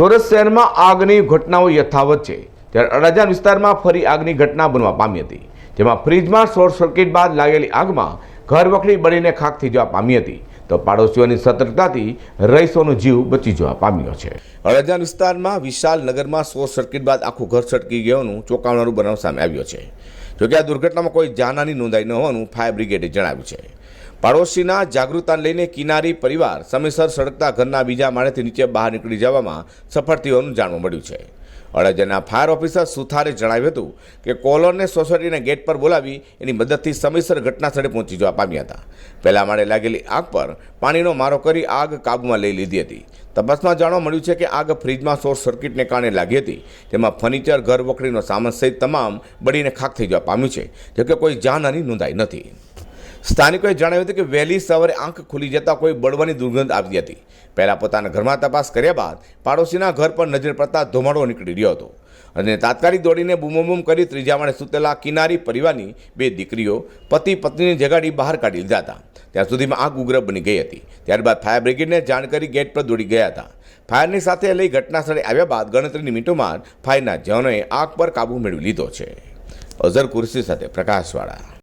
સુરત શહેરમાં આગની ઘટનાઓ યથાવત છે. ત્યારે અડાજાન વિસ્તારમાં ફરી આગની ઘટના બનવા પામી હતી. જેમાં ફ્રીજમાં શોર્ટ સર્કિટ બાદ લાગેલી આગમાં ઘર વખરી બળીને ખાખ થઈ જવા પામી હતી. તો પાડોશીઓની સતર્કતાથી રહીશોનો જીવ બચી જવા પામ્યો છે. અડાજાન વિસ્તારમાં વિશાલ નગરમાં શોર્ટ સર્કિટ બાદ આખું ઘર છટકી ગયાનું ચોંકાવનારું બનાવ સામે આવ્યો છે. જોકે આ દુર્ઘટનામાં કોઈ જાનહાની નોંધાઈ ન હોવાનું ફાયર બ્રિગેડે જણાવ્યું છે. પાડોશીના જાગૃતતાને લઈને કિનારી પરિવાર સમયસર સળગતા ઘરના બીજા માળેથી નીચે બહાર નીકળી જવામાં સફળ થવાનું જાણવા મળ્યું છે. અડજના ફાયર ઓફિસર સુથારે જણાવ્યું હતું કે કોલોનને સોસાયટીના ગેટ પર બોલાવી એની મદદથી સમયસર ઘટના સ્થળે પહોંચી જવા પામ્યા હતા. પહેલા માળે લાગેલી આગ પર પાણીનો મારો કરી આગ કાબૂમાં લઈ લીધી હતી. તપાસમાં જાણવા મળ્યું છે કે આગ ફ્રીજમાં શોર્ટ સર્કિટને કારણે લાગી હતી તેમાં ફર્નિચર, ઘર વખરીનો સામાન સહિત તમામ બળીને ખાખ થઈ જવા પામ્યું છે, જોકે કોઈ જાનહાની નોંધાઈ નથી. સ્થાનિકોએ જણાવ્યું હતું કે વહેલી સવારે આંખ ખુલી જતાં કોઈ બળવાની દુર્ગંધ આવતી હતી. પહેલાં પોતાના ઘરમાં તપાસ કર્યા બાદ પાડોશીના ઘર પર નજર પડતા ધુમાડો નીકળી રહ્યો હતો. અને તાત્કાલિક દોડીને બૂમબૂમ કરી ત્રીજા માળે સૂતેલા કિનારી પરિવારની બે દીકરીઓ પતિ પત્નીને જગાડી બહાર કાઢી લીધા હતા. ત્યાં સુધીમાં આગ ઉગ્ર બની ગઈ હતી. ત્યારબાદ ફાયર બ્રિગેડને જાણ કરી ગેટ પર દોડી ગયા હતા. ફાયરની સાથે લઈ ઘટના સ્થળે આવ્યા બાદ ગણતરીની મિનિટોમાં ફાયરના જવાનોએ આગ પર કાબૂ મેળવી લીધો છે. અઝર કુર્સી સાથે પ્રકાશવાળા.